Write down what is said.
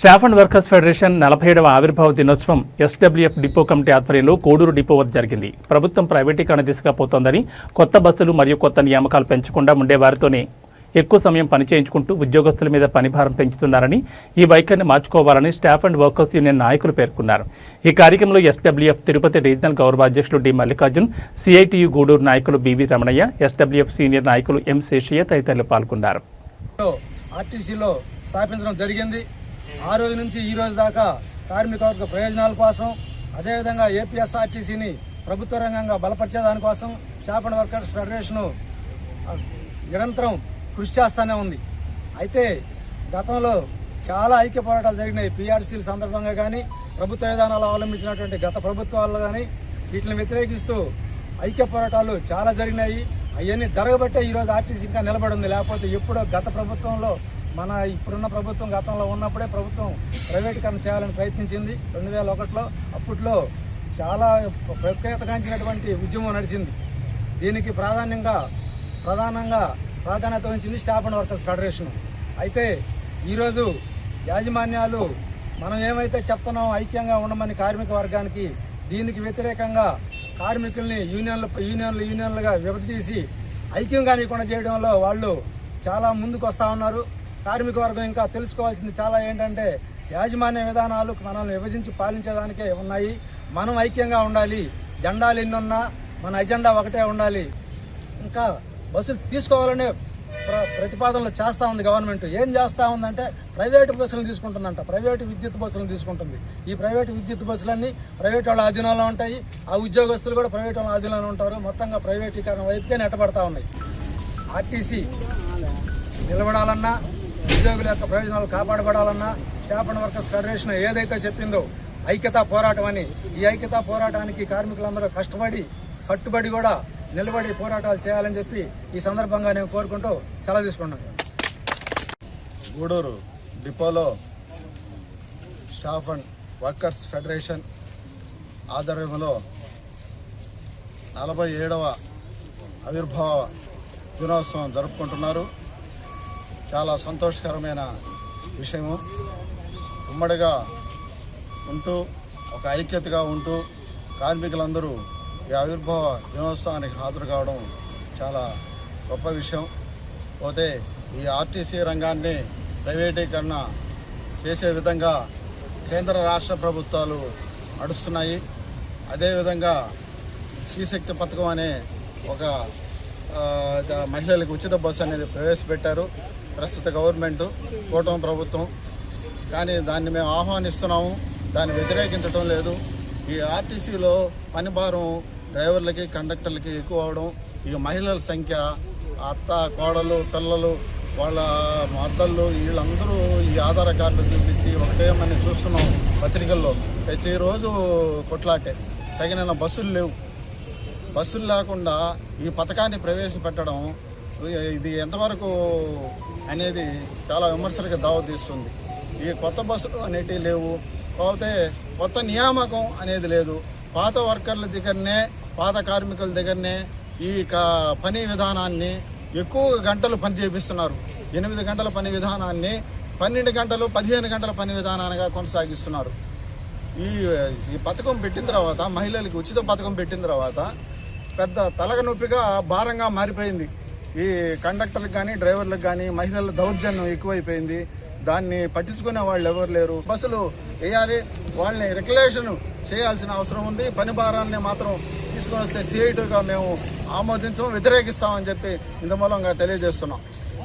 Staff and workers federation నలభై ఏడవ ఆవిర్భావ దినోత్సవం ఎస్డబ్ల్యూఎఫ్ డిపో కమిటీ ఆధ్వర్యంలో కోడూరు డిపో వద్ద జరిగింది. ప్రభుత్వం ప్రైవేటీకరణ దిశగా పోతోందని కొత్త బస్సులు మరియు కొత్త నియామకాలు పెంచకుండా ఉండే వారితోనే ఎక్కువ సమయం పనిచేయించుకుంటూ ఉద్యోగస్తుల మీద పనిభారం పెంచుతున్నారని ఈ వైఖరిని మార్చుకోవాలని స్టాఫ్ అండ్ వర్కర్స్ యూనియన్ నాయకులు పేర్కొన్నారు. ఈ కార్యక్రమంలో ఎస్డబ్ల్యూఎఫ్ తిరుపతి రీజనల్ గౌరవ అధ్యక్షులు డి మల్లికార్జున్ సిఐటియు గూడూరు నాయకులు బివి రమణయ్య ఎస్డబ్ల్యూఎఫ్ సీనియర్ నాయకులు ఎం శేషయ్య తదితరులు పాల్గొన్నారు. ఆర్టీసీలో స్థాపించడం జరిగింది. ఆ రోజు నుంచి ఈ రోజు దాకా కార్మిక వర్గ ప్రయోజనాల కోసం అదేవిధంగా ఏపీఎస్ఆర్టీసీని ప్రభుత్వ రంగంగా బలపరిచే దానికోసం స్టాఫ్ అండ్ వర్కర్స్ ఫెడరేషను నిరంతరం కృషి చేస్తూనే ఉంది. అయితే గతంలో చాలా ఐక్య పోరాటాలు జరిగినాయి. పీఆర్సీల సందర్భంగా కానీ ప్రభుత్వ విధానాలు అవలంబించినటువంటి గత ప్రభుత్వాల్లో కానీ వీటిని వ్యతిరేకిస్తూ ఐక్య పోరాటాలు చాలా జరిగినాయి. అవన్నీ జరగబట్టే ఈరోజు ఆర్టీసీ ఇంకా నిలబడింది లేకపోతే ఎప్పుడో గత ప్రభుత్వంలో మన ఇప్పుడున్న ప్రభుత్వం గతంలో ఉన్నప్పుడే ప్రభుత్వం ప్రైవేటీకరణ చేయాలని ప్రయత్నించింది. రెండు వేల ఒకటిలో అప్పట్లో చాలా ప్రఖ్యాతగాంచినటువంటి ఉద్యమం నడిచింది. దీనికి ప్రాధాన్యంగా ప్రధానంగా ప్రాధాన్యత వహించింది స్టాఫ్ అండ్ వర్కర్స్ ఫెడరేషన్. అయితే ఈరోజు యాజమాన్యాలు మనం ఏమైతే చెప్తున్నామో ఐక్యంగా ఉండమని కార్మిక వర్గానికి దీనికి వ్యతిరేకంగా కార్మికుల్ని యూనియన్లు యూనియన్లు యూనియన్లుగా విభజీసి ఐక్యంగా నీకుండా చేయడంలో వాళ్ళు చాలా ముందుకు వస్తూ ఉన్నారు. కార్మిక వర్గం ఇంకా తెలుసుకోవాల్సింది చాలా ఏంటంటే యాజమాన్య విధానాలు మనల్ని విభజించి పాలించేదానికే ఉన్నాయి. మనం ఐక్యంగా ఉండాలి. జెండాలు ఎన్నున్నా మన ఎజెండా ఒకటే ఉండాలి. ఇంకా బస్సులు తీసుకోవాలనే ప్ర ప్రతిపాదనలు చేస్తూ ఉంది గవర్నమెంట్. ఏం చేస్తూ ఉందంటే ప్రైవేటు బస్సులను తీసుకుంటుందంట. ప్రైవేటు విద్యుత్ బస్సులను తీసుకుంటుంది. ఈ ప్రైవేటు విద్యుత్ బస్సులన్నీ ప్రైవేట్ వాళ్ళ ఆధీనంలో ఉంటాయి. ఆ ఉద్యోగస్తులు కూడా ప్రైవేట్ వాళ్ళ ఆధీనంలో ఉంటారు. మొత్తంగా ప్రైవేటీకరణ వైపుకే నెట్టబడతా ఉన్నాయి. ఆర్టీసీ నిలబడాలన్నా ఉద్యోగుల యొక్క ప్రయోజనాలు కాపాడబడాలన్నా స్టాఫ్ అండ్ వర్కర్స్ ఫెడరేషన్ ఏదైతే చెప్పిందో ఐక్యతా పోరాటం అని ఈ ఐక్యతా పోరాటానికి కార్మికులందరూ కష్టపడి కట్టుబడి కూడా నిలబడి పోరాటాలు చేయాలని చెప్పి ఈ సందర్భంగా నేను కోరుకుంటూ సెలవు తీసుకున్నాను గూడూరు డిపోలో స్టాఫ్ అండ్ వర్కర్స్ ఫెడరేషన్ ఆధ్వర్యంలో నలభై ఏడవ ఆవిర్భావ దినోత్సవం జరుపుకుంటున్నారు. చాలా సంతోషకరమైన విషయము. ఉమ్మడిగా ఉంటూ ఒక ఐక్యతగా ఉంటూ కార్మికులందరూ ఈ ఆవిర్భావ దినోత్సవానికి హాజరు కావడం చాలా గొప్ప విషయం. పోతే ఈ ఆర్టీసీ రంగాన్ని ప్రైవేటీకరణ చేసే విధంగా కేంద్ర రాష్ట్ర ప్రభుత్వాలు నడుస్తున్నాయి. అదేవిధంగా శ్రీశక్తి పథకం అనే ఒక మహిళలకు ఉచిత బస్సు అనేది ప్రవేశపెట్టారు. ప్రస్తుత గవర్నమెంట్ కూటమి ప్రభుత్వం. కానీ దాన్ని మేము ఆహ్వానిస్తున్నాము. దాన్ని వ్యతిరేకించడం లేదు. ఈ ఆర్టీసీలో పని భారం డ్రైవర్లకి కండక్టర్లకి ఎక్కువ అవడం ఇక మహిళల సంఖ్య అత్త కోడలు పిల్లలు వాళ్ళ మద్దళ్ళు వీళ్ళందరూ ఈ ఆధార్ కార్డులు చూపించి ఒకటే మనం చూస్తున్నాం పత్రికల్లో. ప్రతిరోజు కొట్లాటే. తగిన బస్సులు లేవు. బస్సులు లేకుండా ఈ పథకాన్ని ప్రవేశపెట్టడం ఇది ఎంతవరకు అనేది చాలా విమర్శలకు దావతీస్తుంది ఈ కొత్త బస్సులు అనేటివి లేవు. కాకపోతే కొత్త నియామకం అనేది లేదు. పాత వర్కర్ల దగ్గరనే పాత కార్మికుల దగ్గరనే ఈ పని విధానాన్ని ఎక్కువ గంటలు పని చేపిస్తున్నారు. ఎనిమిది గంటల పని విధానాన్ని పన్నెండు గంటలు పదిహేను గంటల పని విధానాలుగా కొనసాగిస్తున్నారు. ఈ ఈ పథకం పెట్టిన తర్వాత మహిళలకు ఉచిత పథకం పెట్టిన తర్వాత పెద్ద తలక నొప్పిగా భారంగా మారిపోయింది. ఈ కండక్టర్లకు కానీ డ్రైవర్లకు కానీ మహిళల దౌర్జన్యం ఎక్కువైపోయింది. దాన్ని పట్టించుకునే వాళ్ళు ఎవరు లేరు. బస్సులు వేయాలి వాళ్ళని రెగ్యులేషన్ చేయాల్సిన అవసరం ఉంది. పని భారాన్ని మాత్రం తీసుకొని వస్తే సిఐటీగా మేము ఆమోదించం వ్యతిరేకిస్తామని చెప్పి ఇంత మూలంగా తెలియజేస్తున్నాం.